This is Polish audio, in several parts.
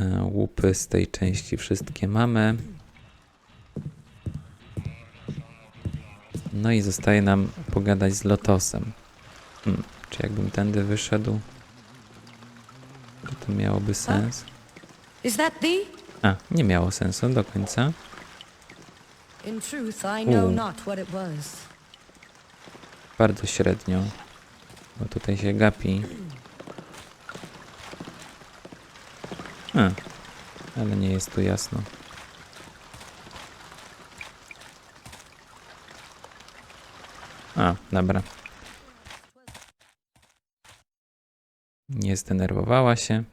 E, Łupy z tej części wszystkie mamy. No i zostaje nam pogadać z Lotosem. Hmm, czy jakbym tędy wyszedł? Czy to miałoby sens? That thee? A, nie miało sensu do końca. Was. Bardzo średnio. Bo tutaj się gapi. A, ale nie jest tu jasno. A, dobra. Nie zdenerwowała się.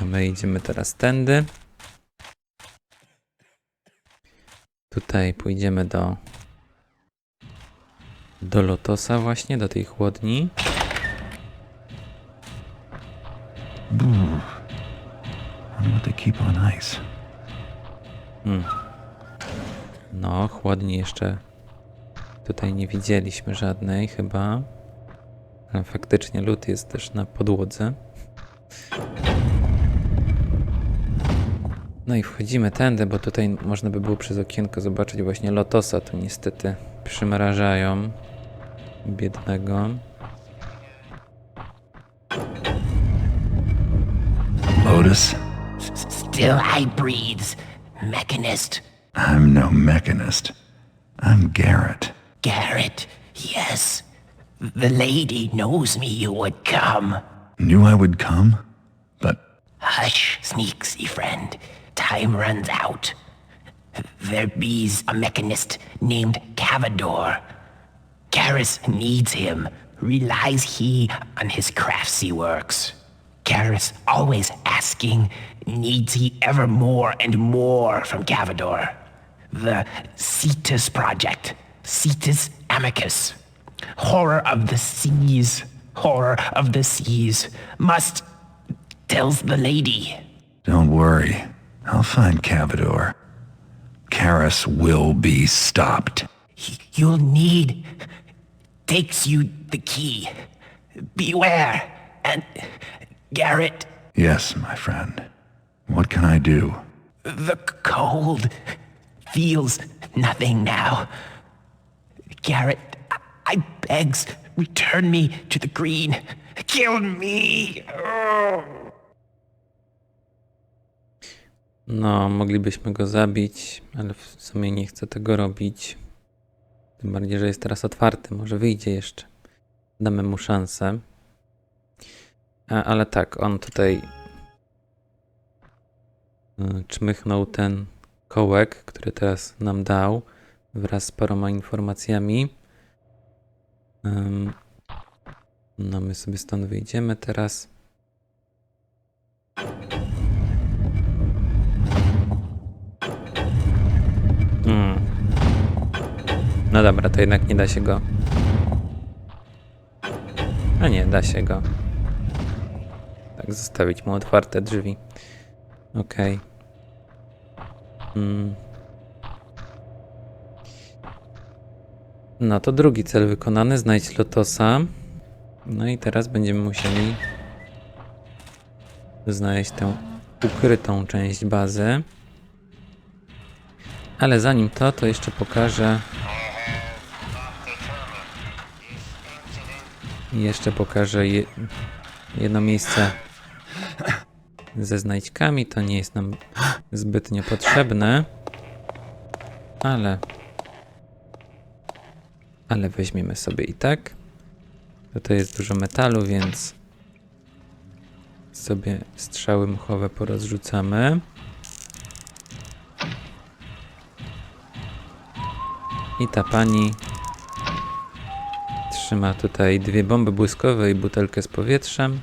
A my idziemy teraz tędy. Tutaj pójdziemy do do Lotosa właśnie, do tej chłodni. Wonder what they keep on ice. No, chłodni jeszcze tutaj nie widzieliśmy żadnej chyba. Ale faktycznie lód jest też na podłodze. No i wchodzimy tędy, bo tutaj można by było przez okienko zobaczyć właśnie Lotosa. Tu niestety przymrażają biednego. Lotus? Still I breathes, mechanist. I'm no mechanist. I'm Garrett. Garrett, yes. The lady knows me you would come. Knew I would come, but Hush, sneaksy friend. Time runs out. There be's a mechanist named Cavador. Garrus needs him. Relies he on his craftsy works. Garrus always asking, needs he ever more and more from Cavador. The Cetus Project. Cetus Amicus. Horror of the seas. Horror of the seas. Must tells the lady. don't worry. I'll find Cavador. Karis will be stopped. You'll need takes you the key. Beware. And Garrett, Yes, my friend. What can I do? the cold feels nothing now. Garrett, I, I begs, return me to the green. Kill me. Oh. No, moglibyśmy go zabić, ale w sumie nie chcę tego robić. Tym bardziej, że jest teraz otwarty, może wyjdzie jeszcze. Damy mu szansę. Ale tak, on tutaj y, czmychnął ten kołek, który teraz nam dał, wraz z paroma informacjami. No, my sobie stąd wyjdziemy teraz. Mm. No dobra, to jednak nie da się go. A nie, da się go. Tak, zostawić mu otwarte drzwi. Okej. Mm. No to drugi cel wykonany, znajdź Lotosa. No i teraz będziemy musieli znaleźć tę ukrytą część bazy. Ale zanim to, to jeszcze pokażę. Jeszcze pokażę je, jedno miejsce ze znajdźkami. To nie jest nam zbytnio potrzebne. Ale. Ale weźmiemy sobie i tak. Tutaj jest dużo metalu, więc sobie strzały mchowe porozrzucamy. I ta pani trzyma tutaj dwie bomby błyskowe i butelkę z powietrzem.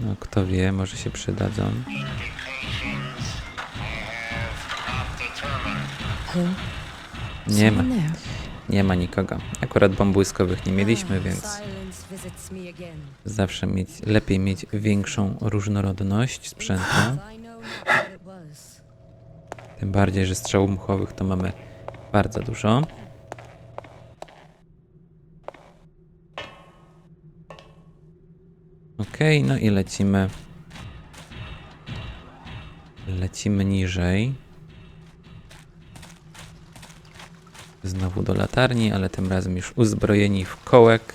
No, kto wie, może się przydadzą. Nie ma, nie ma nikogo. Akurat bomb błyskowych nie mieliśmy, więc me again. zawsze mieć, lepiej mieć większą różnorodność sprzętu. Tym bardziej, że strzałów mchowych to mamy bardzo dużo. Okej, no i lecimy. Lecimy niżej. Znowu do latarni, ale tym razem już uzbrojeni w kołek.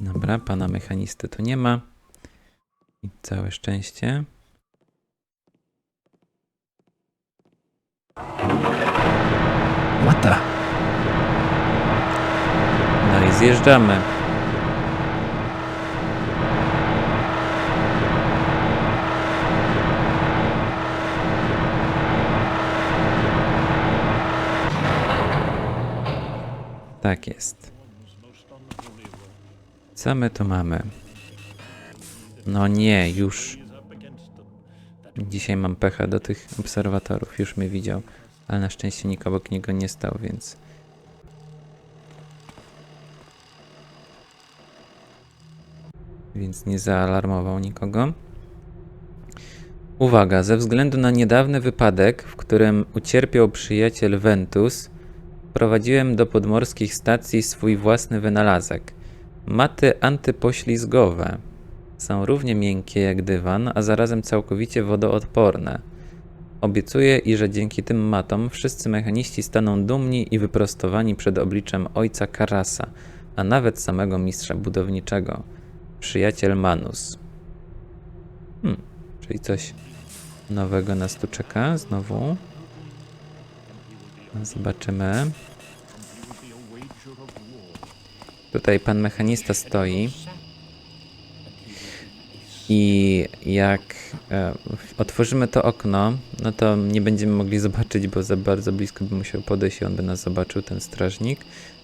Dobra, pana mechanisty tu nie ma. I całe szczęście. What? No i zjeżdżamy. Tak jest. Co my tu mamy? No nie, już. Dzisiaj mam pecha do tych obserwatorów, już mnie widział. Ale na szczęście nikt obok niego nie stał, więc więc nie zaalarmował nikogo. Uwaga, ze względu na niedawny wypadek, w którym ucierpiał przyjaciel Ventus, prowadziłem do podmorskich stacji swój własny wynalazek. Maty antypoślizgowe. Są równie miękkie jak dywan, a zarazem całkowicie wodoodporne. Obiecuję, i że dzięki tym matom wszyscy mechaniści staną dumni i wyprostowani przed obliczem ojca Karasa, a nawet samego mistrza budowniczego. Przyjaciel Manus. Hmm, czyli coś nowego nas tu czeka znowu. Zobaczymy. Tutaj pan mechanista stoi. I jak e, otworzymy to okno, no to nie będziemy mogli zobaczyć, bo za bardzo blisko by musiał podejść i on by nas zobaczył, ten strażnik.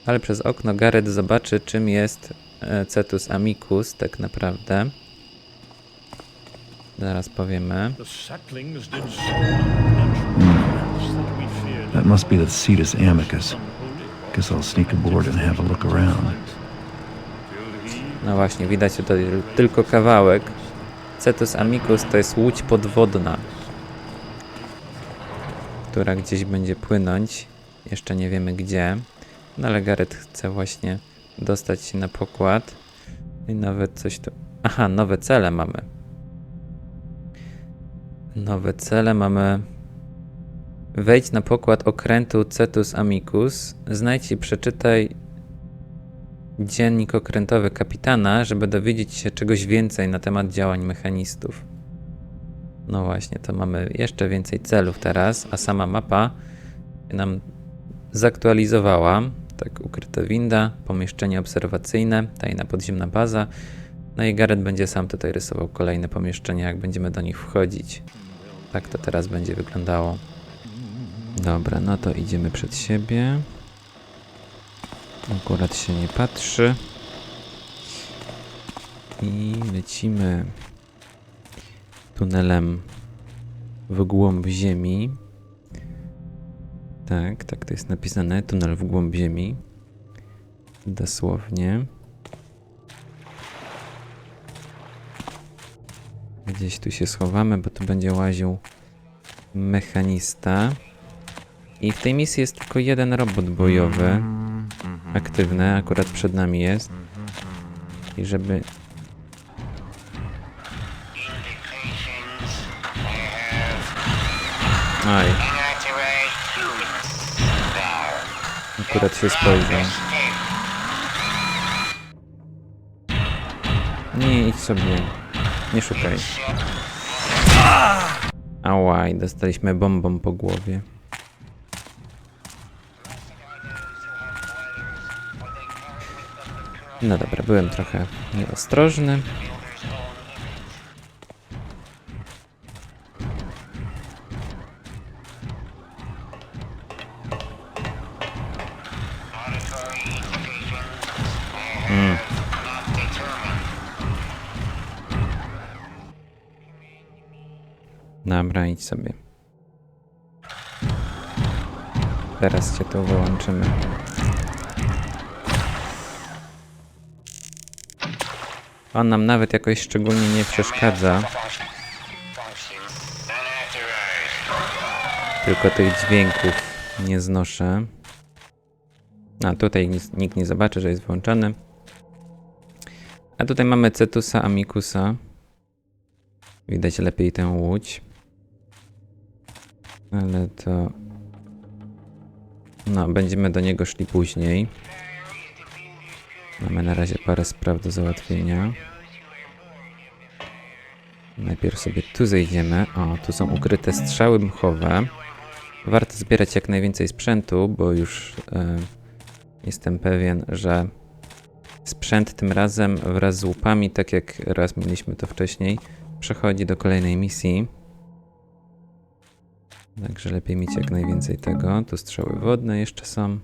Ale przez okno Gareth zobaczy, czym jest e, Cetus amicus tak naprawdę. Zaraz powiemy. That must be the Cetus amicus. Guess I'll sneak aboard and have a look around. No właśnie, widać tutaj tylko kawałek. Cetus amicus to jest łódź podwodna, która gdzieś będzie płynąć. Jeszcze nie wiemy gdzie. No ale Gareth chce właśnie dostać się na pokład. I nawet coś tu... Aha, nowe cele mamy. Nowe cele mamy... Wejdź na pokład okrętu Cetus Amicus. Znajdź i przeczytaj dziennik okrętowy kapitana, żeby dowiedzieć się czegoś więcej na temat działań mechanistów. No właśnie, to mamy jeszcze więcej celów teraz, a sama mapa nam zaktualizowała. Tak, ukryta winda, pomieszczenie obserwacyjne, tajna podziemna baza. No i Gareth będzie sam tutaj rysował kolejne pomieszczenia, jak będziemy do nich wchodzić. Tak to teraz będzie wyglądało. Dobra, no to idziemy przed siebie. Akurat się nie patrzy. I lecimy tunelem w głąb ziemi. Tak, tak to jest napisane. Tunel w głąb ziemi. Dosłownie. Gdzieś tu się schowamy, bo tu będzie łaził mechanista. I w tej misji jest tylko jeden robot bojowy aktywny, akurat przed nami jest. I żeby. Aj. Akurat się spojrzał. Nie, idź sobie. Nie szukaj. Ałaj, dostaliśmy bombą po głowie. No dobra, byłem trochę nieostrożny. Mm. Dobra, idź sobie. Teraz cię tu wyłączymy. On nam nawet jakoś szczególnie nie przeszkadza. Tylko tych dźwięków nie znoszę. A tutaj nikt nie zobaczy, że jest włączony. A tutaj mamy Cetusa Amikusa. Widać lepiej tę łódź. Ale to... No, będziemy do niego szli później. Mamy na razie parę spraw do załatwienia. Najpierw sobie tu zejdziemy. O, tu są ukryte strzały mchowe. Warto zbierać jak najwięcej sprzętu, bo już e, jestem pewien, że sprzęt tym razem wraz z łupami, tak jak raz mieliśmy to wcześniej, przechodzi do kolejnej misji. Także lepiej mieć jak najwięcej tego. Tu strzały wodne jeszcze są.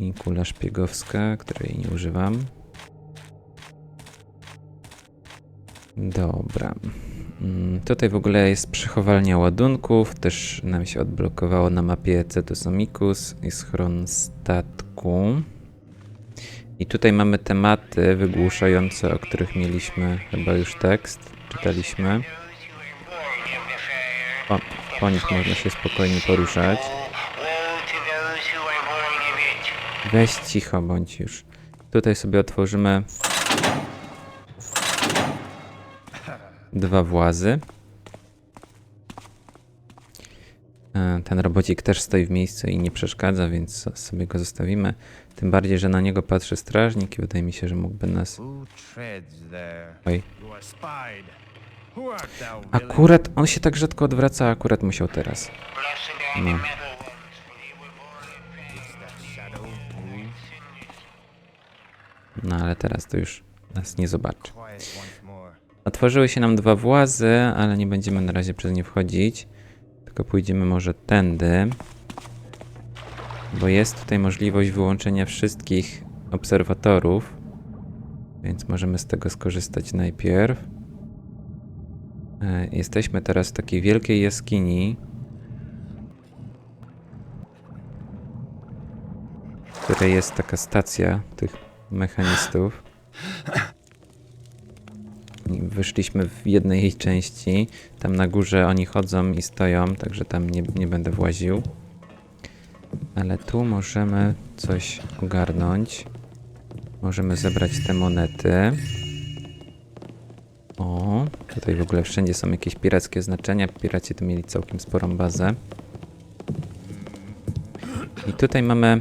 I kula szpiegowska, której nie używam. Dobra. Mm, Tutaj w ogóle jest przechowalnia ładunków. Też nam się odblokowało na mapie Cetus Amicus i schron statku. I tutaj mamy tematy wygłuszające, o których mieliśmy chyba już tekst. Czytaliśmy. Po, po nich można się spokojnie poruszać. Weź cicho bądź już. Tutaj sobie otworzymy dwa włazy. E, Ten robocik też stoi w miejscu i nie przeszkadza, więc so- sobie go zostawimy. Tym bardziej, że na niego patrzy strażnik i wydaje mi się, że mógłby nas... Oj. Akurat on się tak rzadko odwraca, a akurat musiał teraz. No. No ale teraz to już nas nie zobaczy. Otworzyły się nam dwa włazy, ale nie będziemy na razie przez nie wchodzić. Tylko pójdziemy może tędy. Bo jest tutaj możliwość wyłączenia wszystkich obserwatorów. Więc możemy z tego skorzystać najpierw. E, Jesteśmy teraz w takiej wielkiej jaskini. W której jest taka stacja tych mechanistów. Wyszliśmy w jednej jej części. Tam na górze oni chodzą i stoją, także tam nie, nie będę właził. Ale tu możemy coś ogarnąć. Możemy zebrać te monety. O, tutaj w ogóle wszędzie są jakieś pirackie znaczenia. Piraci tu mieli całkiem sporą bazę. I tutaj mamy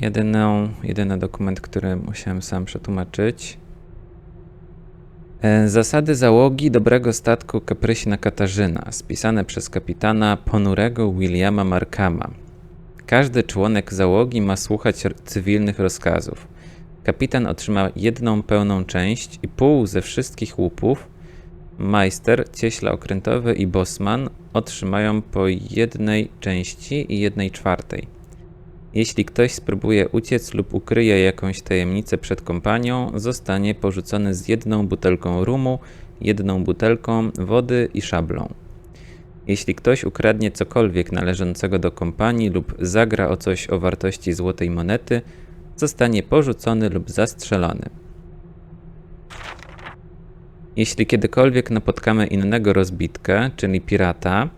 jedyną, jedyny dokument, który musiałem sam przetłumaczyć. E, Zasady załogi dobrego statku Kapryśna Katarzyna, spisane przez kapitana ponurego Williama Markama. Każdy członek załogi ma słuchać cywilnych rozkazów. Kapitan otrzyma jedną pełną część i pół ze wszystkich łupów. Majster, cieśla okrętowy i bosman otrzymają po jednej części i jednej czwartej. Jeśli ktoś spróbuje uciec lub ukryje jakąś tajemnicę przed kompanią, zostanie porzucony z jedną butelką rumu, jedną butelką wody i szablą. Jeśli ktoś ukradnie cokolwiek należącego do kompanii lub zagra o coś o wartości złotej monety, zostanie porzucony lub zastrzelony. Jeśli kiedykolwiek napotkamy innego rozbitkę, czyli pirata,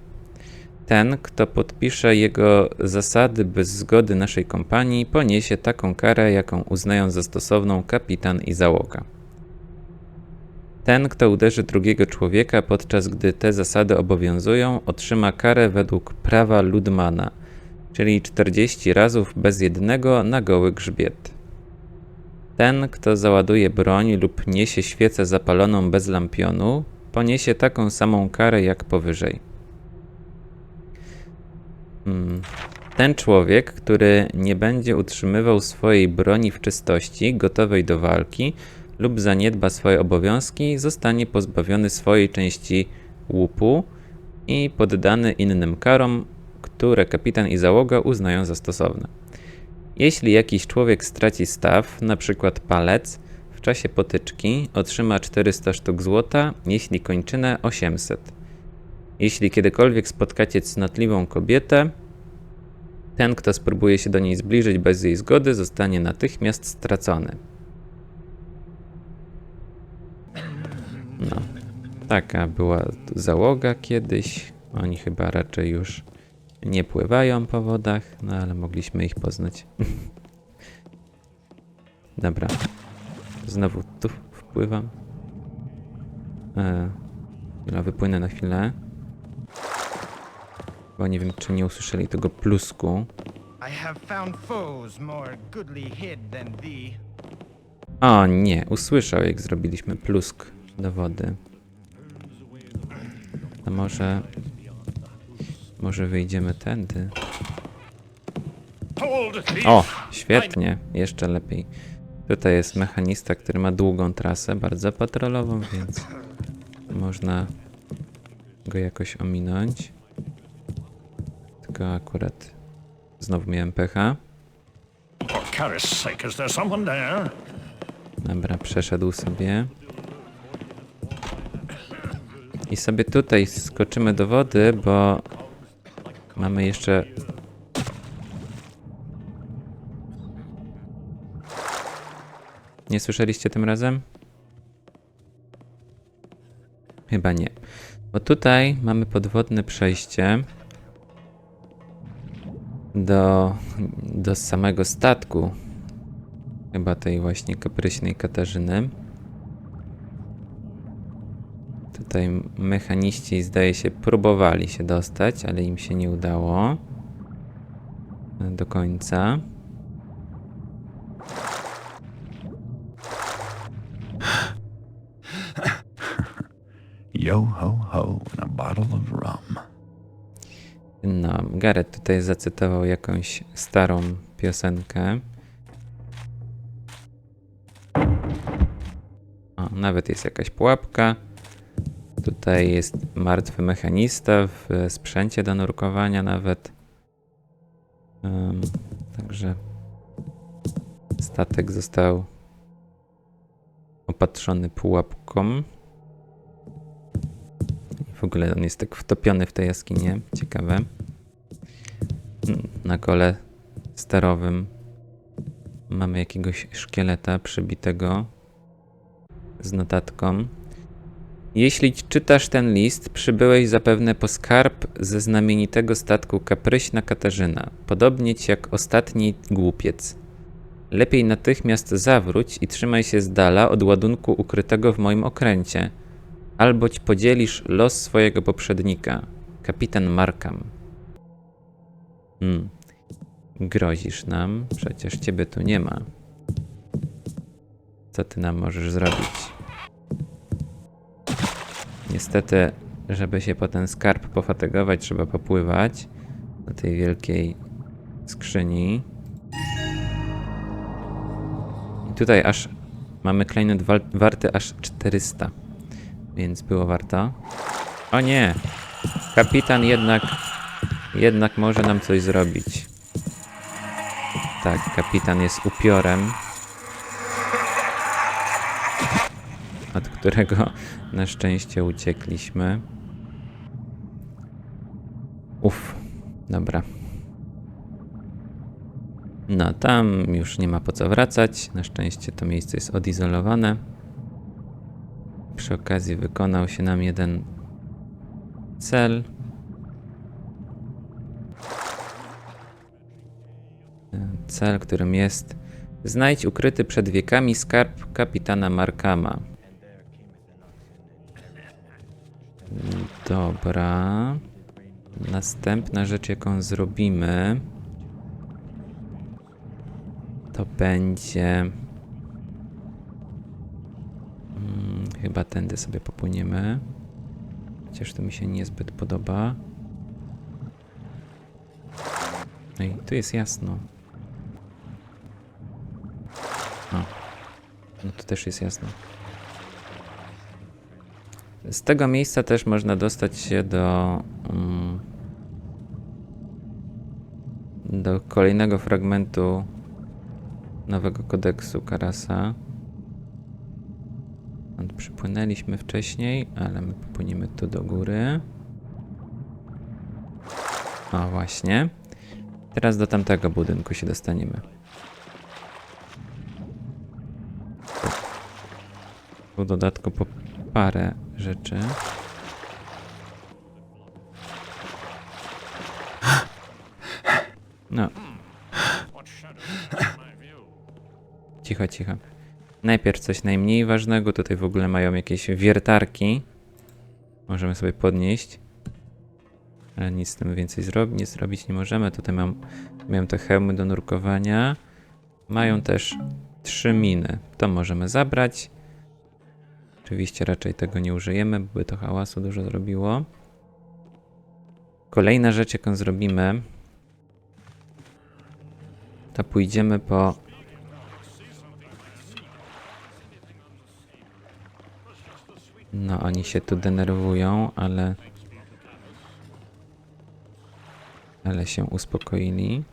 ten, kto podpisze jego zasady bez zgody naszej kompanii, poniesie taką karę, jaką uznają za stosowną kapitan i załoga. Ten, kto uderzy drugiego człowieka, podczas gdy te zasady obowiązują, otrzyma karę według prawa Ludmana, czyli 40 razów bez jednego na goły grzbiet. Ten, kto załaduje broń lub niesie świecę zapaloną bez lampionu, poniesie taką samą karę jak powyżej. Hmm. Ten człowiek, który nie będzie utrzymywał swojej broni w czystości, gotowej do walki, lub zaniedba swoje obowiązki, zostanie pozbawiony swojej części łupu i poddany innym karom, które kapitan i załoga uznają za stosowne. Jeśli jakiś człowiek straci staw, np. palec, w czasie potyczki otrzyma 400 sztuk złota, jeśli kończynę 800. Jeśli kiedykolwiek spotkacie cnotliwą kobietę, ten, kto spróbuje się do niej zbliżyć bez jej zgody, zostanie natychmiast stracony. No, taka była załoga kiedyś. Oni chyba raczej już Nie pływają po wodach, no ale mogliśmy ich poznać. Dobra. Znowu tu wpływam. E, chwila, wypłynę na chwilę. Bo nie wiem, czy nie usłyszeli tego plusku. O nie, usłyszał jak zrobiliśmy plusk do wody. To może... Może wyjdziemy tędy. O, świetnie, jeszcze lepiej. Tutaj jest mechanista, który ma długą trasę, bardzo patrolową, więc można go jakoś ominąć. Tylko akurat znowu miałem pecha. Dobra, przeszedł sobie. I sobie tutaj skoczymy do wody, bo mamy jeszcze. Nie słyszeliście tym razem? Chyba nie. Bo tutaj mamy podwodne przejście do, do samego statku, Chyba tej właśnie kapryśnej Katarzyny. Tutaj mechaniści zdaje się próbowali się dostać, ale im się nie udało do końca. Yo ho ho and a bottle of rum. No, Gareth tutaj zacytował jakąś starą piosenkę. O, nawet jest jakaś pułapka. Tutaj jest martwy mechanista w sprzęcie do nurkowania nawet. Ym, także statek został opatrzony pułapką. W ogóle on jest tak wtopiony w tę jaskinię. Ciekawe. Na kole sterowym mamy jakiegoś szkieleta przybitego z notatką. Jeśli czytasz ten list, przybyłeś zapewne po skarb ze znamienitego statku Kapryśna Katarzyna, podobnie ci jak ostatni głupiec. Lepiej natychmiast zawróć i trzymaj się z dala od ładunku ukrytego w moim okręcie, alboć podzielisz los swojego poprzednika, kapitan Markham. Hmm. Grozisz nam, przecież ciebie tu nie ma. Co ty nam możesz zrobić? Niestety, żeby się po ten skarb pofatygować, trzeba popływać do tej wielkiej skrzyni. I tutaj aż mamy klejnot warty aż 400, więc było warto. O nie! Kapitan jednak, jednak może nam coś zrobić. Tak, kapitan jest upiorem. od którego na szczęście uciekliśmy. Uff, dobra. No, tam już nie ma po co wracać. Na szczęście to miejsce jest odizolowane. Przy okazji wykonał się nam jeden cel. Cel, którym jest znajdź ukryty przed wiekami skarb kapitana Markama. Dobra. Następna rzecz, jaką zrobimy, to będzie. Hmm, chyba tędy sobie popłyniemy. Chociaż to mi się niezbyt podoba. No i tu jest jasno. O. No tu też jest jasno. Z tego miejsca też można dostać się do. mm, do kolejnego fragmentu nowego kodeksu Karasa. Przypłynęliśmy wcześniej, ale my popłyniemy tu do góry. A właśnie. Teraz do tamtego budynku się dostaniemy. W dodatku po parę rzeczy. No. Cicho, cicho. Najpierw coś najmniej ważnego. Tutaj w ogóle mają jakieś wiertarki. Możemy sobie podnieść. Ale nic z tym więcej zrobi, nie zrobić nie możemy. Tutaj mam, mają te hełmy do nurkowania. Mają też trzy miny. To możemy zabrać. Oczywiście raczej tego nie użyjemy, by to hałasu dużo zrobiło. Kolejna rzecz, jaką zrobimy, to pójdziemy po. No, oni się tu denerwują, ale. Ale się uspokoili.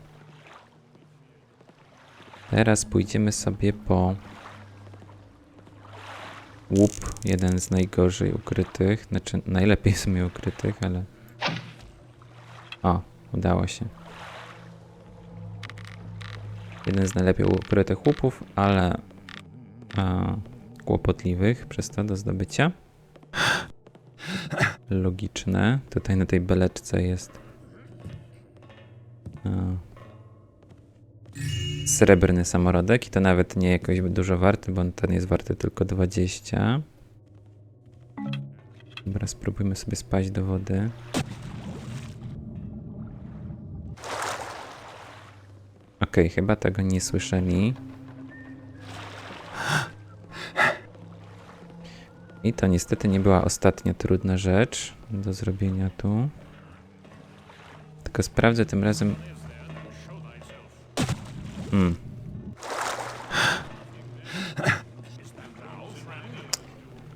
Teraz pójdziemy sobie po łup, jeden z najgorzej ukrytych, znaczy najlepiej w sumie ukrytych, ale... O, udało się. Jeden z najlepiej ukrytych łupów, ale a, kłopotliwych przez to do zdobycia. Logiczne. Tutaj na tej beleczce jest a, srebrny samorodek i to nawet nie jakoś dużo warty, bo ten jest warty tylko 20. Dobra, spróbujmy sobie spaść do wody. Okej, chyba tego nie słyszeli. I to niestety nie była ostatnia trudna rzecz do zrobienia tu. Tylko sprawdzę tym razem. Hmm.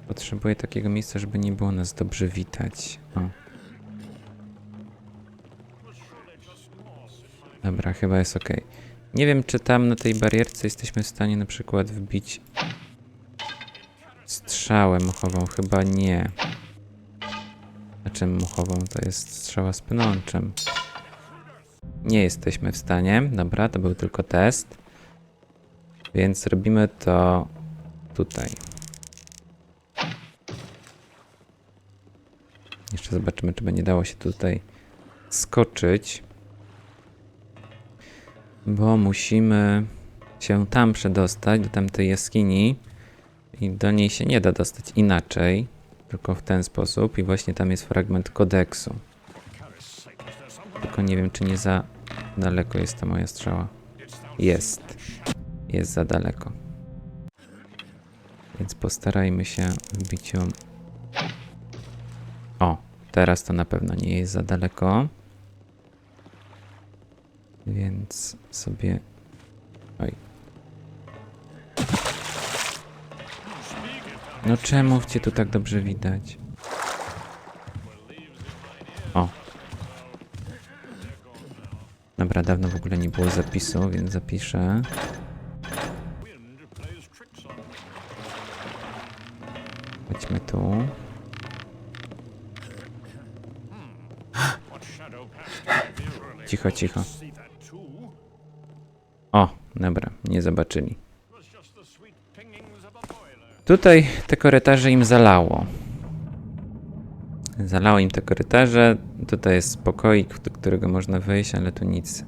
Potrzebuję takiego miejsca, żeby nie było nas dobrze widać. O. Dobra, chyba jest ok. Nie wiem, czy tam na tej barierce jesteśmy w stanie na przykład wbić strzałę muchową. Chyba nie. Znaczy muchową to jest strzała z pnączem. Nie jesteśmy w stanie. Dobra, to był tylko test. Więc robimy to tutaj. Jeszcze zobaczymy, czy będzie dało się tutaj skoczyć. Bo musimy się tam przedostać, do tamtej jaskini. I do niej się nie da dostać inaczej, tylko w ten sposób. I właśnie tam jest fragment kodeksu. Tylko nie wiem, czy nie za daleko jest ta moja strzała. Jest. Jest za daleko. Więc postarajmy się wbić ją. O, teraz to na pewno nie jest za daleko. Więc sobie. Oj. No czemu cię tu tak dobrze widać? O. Dobra, dawno w ogóle nie było zapisu, więc zapiszę. Chodźmy tu. Cicho, cicho. O, dobra, nie zobaczyli. Tutaj te korytarze im zalało. Zalało im te korytarze. Tutaj jest spokoik, do którego można wejść, ale tu nic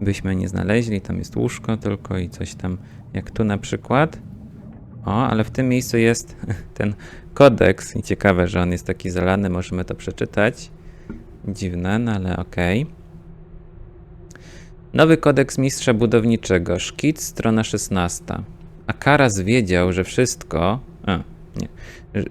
byśmy nie znaleźli. Tam jest łóżko tylko i coś tam, jak tu na przykład. O, ale w tym miejscu jest ten kodeks i ciekawe, że on jest taki zalany. Możemy to przeczytać. Dziwne, no ale okej. Nowy kodeks mistrza budowniczego. Szkic, strona 16. A Karas wiedział, że wszystko. A, nie.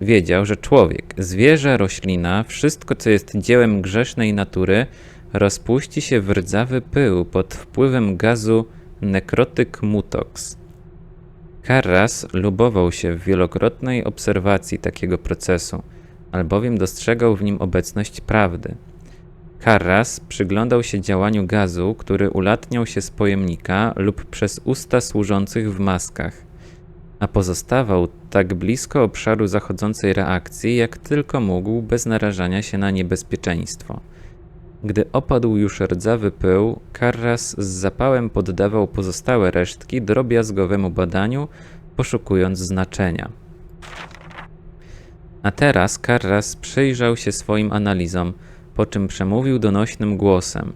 Wiedział, że człowiek, zwierzę, roślina, wszystko, co jest dziełem grzesznej natury, rozpuści się w rdzawy pył pod wpływem gazu nekrotyk mutox. Karras lubował się w wielokrotnej obserwacji takiego procesu, albowiem dostrzegał w nim obecność prawdy. Karras przyglądał się działaniu gazu, który ulatniał się z pojemnika lub przez usta służących w maskach, a pozostawał tak blisko obszaru zachodzącej reakcji, jak tylko mógł, bez narażania się na niebezpieczeństwo. Gdy opadł już rdzawy pył, Karras z zapałem poddawał pozostałe resztki drobiazgowemu badaniu, poszukując znaczenia. A teraz Karras przyjrzał się swoim analizom, po czym przemówił donośnym głosem: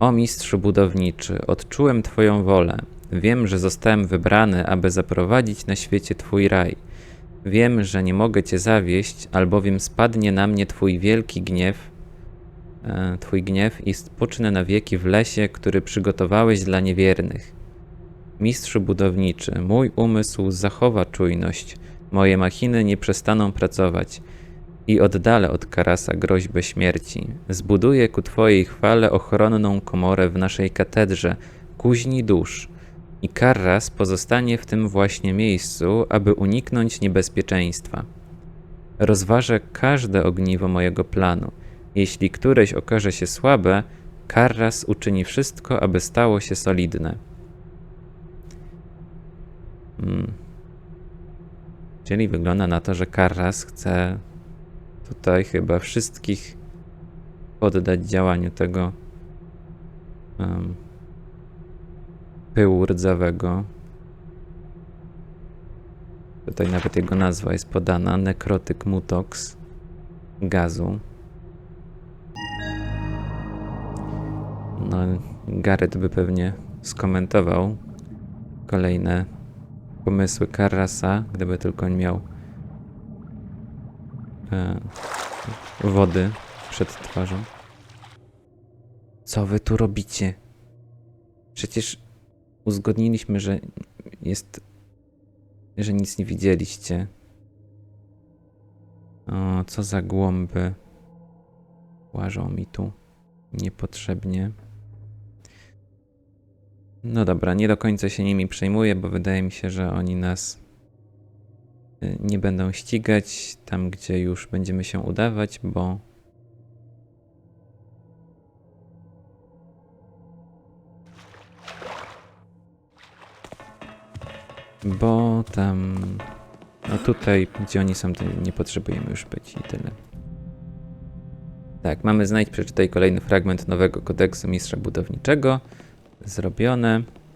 O mistrzu budowniczy, odczułem Twoją wolę. Wiem, że zostałem wybrany, aby zaprowadzić na świecie Twój raj. Wiem, że nie mogę Cię zawieść, albowiem spadnie na mnie Twój wielki gniew, e, Twój gniew i spocznę na wieki w lesie, który przygotowałeś dla niewiernych. Mistrzu budowniczy, mój umysł zachowa czujność, moje machiny nie przestaną pracować i oddalę od Karasa groźbę śmierci. Zbuduję ku Twojej chwale ochronną komorę w naszej katedrze, kuźni dusz. I Karras pozostanie w tym właśnie miejscu, aby uniknąć niebezpieczeństwa. Rozważę każde ogniwo mojego planu. Jeśli któreś okaże się słabe, Karras uczyni wszystko, aby stało się solidne. Hmm. Czyli wygląda na to, że Karras chce tutaj chyba wszystkich poddać działaniu tego em, pyłu rdzawego. Tutaj nawet jego nazwa jest podana, nekrotyk mutox gazu. No, Gareth by pewnie skomentował kolejne pomysły Karrasa, gdyby tylko on miał e, wody przed twarzą. Co wy tu robicie? Przecież uzgodniliśmy, że jest. że nic nie widzieliście. O, co za głąby. Łażą mi tu niepotrzebnie. No dobra, nie do końca się nimi przejmuję, bo wydaje mi się, że oni nas nie będą ścigać tam, gdzie już będziemy się udawać, bo bo tam no tutaj, gdzie oni są, to nie potrzebujemy już być i tyle. Tak, mamy znajdź, przeczytaj kolejny fragment nowego kodeksu mistrza budowniczego. Zrobione.